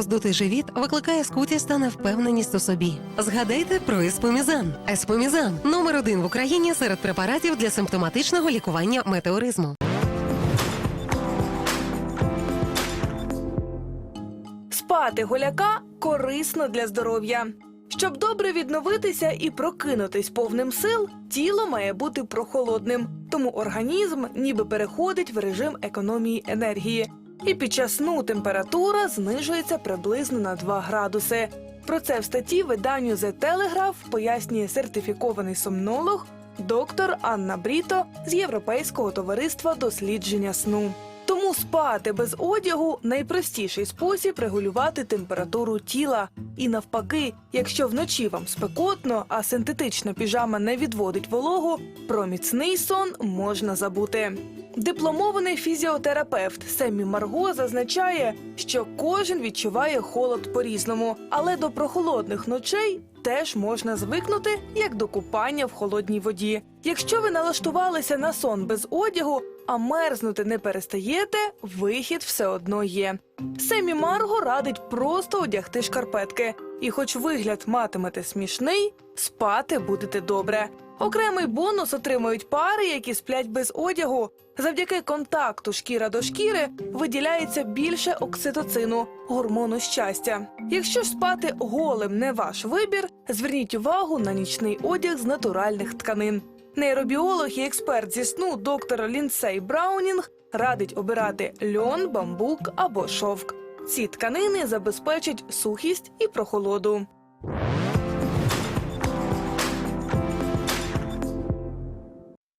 Роздутий живіт викликає скутість та невпевненість у собі. Згадайте про еспомізан. Еспомізан номер один в Україні серед препаратів для симптоматичного лікування метеоризму. Спати голяка корисно для здоров'я. Щоб добре відновитися і прокинутись повним сил, тіло має бути прохолодним, тому організм ніби переходить в режим економії енергії. І під час сну температура знижується приблизно на 2 градуси. Про це в статті виданню The Telegraph пояснює сертифікований сомнолог доктор Анна Бріто з Європейського товариства дослідження сну. Тому спати без одягу найпростіший спосіб регулювати температуру тіла. І навпаки, якщо вночі вам спекотно, а синтетична піжама не відводить вологу, про міцний сон можна забути. Дипломований фізіотерапевт Семі Марго зазначає, що кожен відчуває холод по-різному, але до прохолодних ночей теж можна звикнути як до купання в холодній воді. Якщо ви налаштувалися на сон без одягу, а мерзнути не перестаєте, вихід все одно є. Семі Марго радить просто одягти шкарпетки, і, хоч вигляд матимете смішний, спати будете добре. Окремий бонус отримують пари, які сплять без одягу. Завдяки контакту шкіра до шкіри виділяється більше окситоцину, гормону щастя. Якщо ж спати голим не ваш вибір, зверніть увагу на нічний одяг з натуральних тканин. Нейробіолог і експерт зі сну доктор Лінсей Браунінг радить обирати льон, бамбук або шовк. Ці тканини забезпечать сухість і прохолоду.